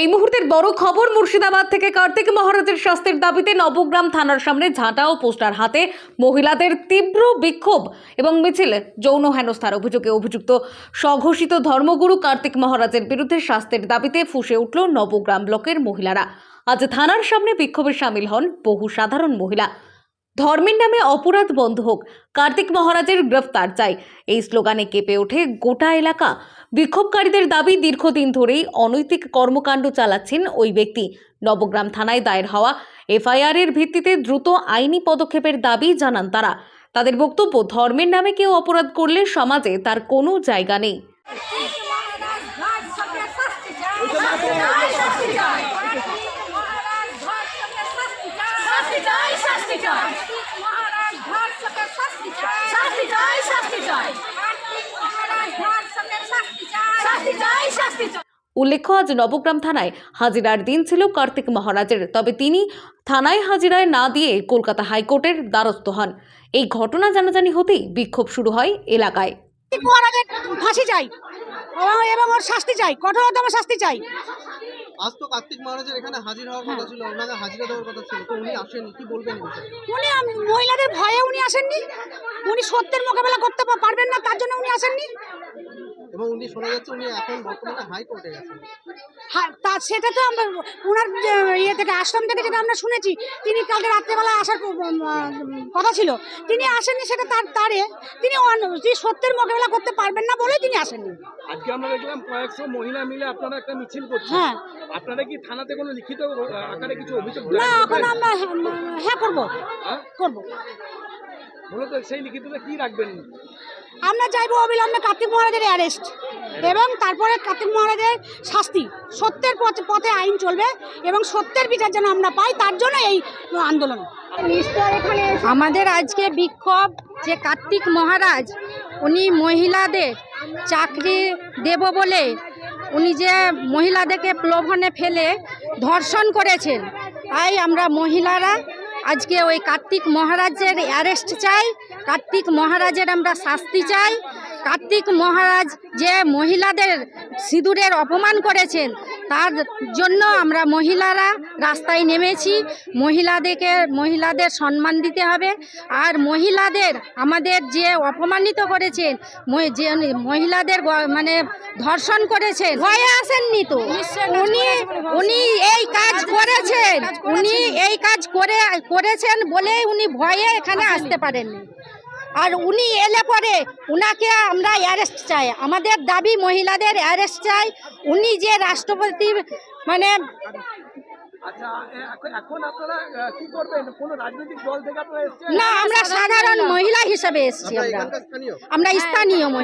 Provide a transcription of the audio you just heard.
এই মুহূর্তের বড় খবর মুর্শিদাবাদ থেকে কার্তিক মহারাজের শাস্তির দাবিতে নবগ্রাম থানার সামনে ঝাঁটা ও পোস্টার হাতে মহিলাদের তীব্র বিক্ষোভ এবং মিছিল, যৌন হেনস্থার অভিযোগে অভিযুক্ত স্বঘোষিত ধর্মগুরু কার্তিক মহারাজের বিরুদ্ধে শাস্তির দাবিতে ফুসে উঠল নবগ্রাম ব্লকের মহিলারা। আজ থানার সামনে বিক্ষোভে সামিল হন বহু সাধারণ মহিলা। ধর্মের নামে অপরাধ বন্ধ হোক, কার্তিক মহারাজের গ্রেফতার চাই। এই স্লোগানে কেঁপে ওঠে গোটা এলাকা। বিক্ষোভকারীদের দাবি দীর্ঘদিন ধরেই অনৈতিক কর্মকাণ্ড চালাচ্ছেন ওই ব্যক্তি। নবগ্রাম থানায় দায়ের হওয়া এফআইআর এর ভিত্তিতে দ্রুত আইনি পদক্ষেপের দাবি জানান তারা। তাদের বক্তব্য, ধর্মের নামে কেউ অপরাধ করলে সমাজে তার কোনো জায়গা নেই। উল্লেখ্য আজ নবগ্রাম থানায় হাজিরার দিন ছিল কার্তিক মহারাজের তবে তিনি থানায় হাজিরায় না দিয়ে কলকাতা হাইকোর্টের দ্বারস্থ হন। এই ঘটনা জানাজানি হতেই বিক্ষোভ শুরু হয় এলাকায়। ফাঁসি চাই। এবং- এবং ওর শাস্তি চাই। কঠোরতম শাস্তি চাই। আজ তো কার্তিক মহারাজের এখানে হাজির হওয়ার কথা ছিল ওনাকে হাজিরা দেওয়ার কথা ছিল তো উনি আসেননি কি বলবেন? উনি মহিলাদের ভয়ে উনি আসেননি। উনি সত্যের মোকাবেলা করতে পারবেন না তার জন্য উনি আসেননি। এবং উনি শোনা যাচ্ছে উনি এখন বর্তমানে হাইকোর্টে গেছেন হ্যাঁ তা সেটা তো আমরা ওনার ইয়ে থেকে আশ্রম থেকে যেটা আমরা শুনেছি তিনি কালকে রাত্রেবেলা আসার কথা ছিল। তিনি আসেননি সেটা তার তারে। তিনি অন- তিনি সত্যের মোকাবেলা করতে পারবেন না বলেই তিনি আসেননি। আজকে আমরা দেখলাম কয়েকশো মহিলা মিলে আপনারা একটা মিছিল করছেন। হ্যাঁ। আপনারা কি থানাতে কোনো লিখিত আকারে কিছু অভিযোগ না এখন আমরা হ্যাঁ- করব? করব। মূলত সেই লিখিতটা কি রাখবেন? আমরা চাইব অবিলম্বে কার্তিক মহারাজের অ্যারেস্ট এবং তারপরে কার্তিক মহারাজের শাস্তি। সত্যের পথে পথে আইন চলবে এবং সত্যের বিচার যেন আমরা পাই তার জন্য এই আন্দোলন। আমাদের আজকে বিক্ষোভ যে কার্তিক মহারাজ উনি মহিলাদের চাকরি দেব বলে উনি যে মহিলাদেরকে প্লোভনে ফেলে ধর্ষণ করেছেন তাই আমরা মহিলারা আজকে ওই কার্তিক মহারাজের অ্যারেস্ট চাই। কার্তিক মহারাজের আমরা শাস্তি চাই। কার্তিক মহারাজ যে মহিলাদের সিঁদুরের অপমান করেছেন তার জন্য আমরা মহিলারা রাস্তায় নেমেছি। মহিলাদেরকে মহিলাদের সম্মান দিতে হবে। আর মহিলাদের আমাদের যে অপমানিত করেছেন যে মহিলাদের মানে ধর্ষণ করেছেন ভয়ে আসেননি তো? উনি উনি এই কাজ করেছেন। উনি এই কাজ করে করেছেন বলেই উনি ভয়ে এখানে আসতে পারেননি। আর উনি এলে পরে উনাকে আমরা অ্যারেস্ট চাই। আমাদের দাবি মহিলাদের অ্যারেস্ট চাই। উনি যে রাষ্ট্রপতি মানে আচ্ছা এ- এখন- এখন আপনারা আহ, কি করবেন? কোন রাজনৈতিক দল থেকে আপনারা এসেছেন? না আমরা সাধারণ মহিলা। হিসেবে এসেছি আপনারা আমরা। স্থানীয়। আমরা স্থানীয় মহিলা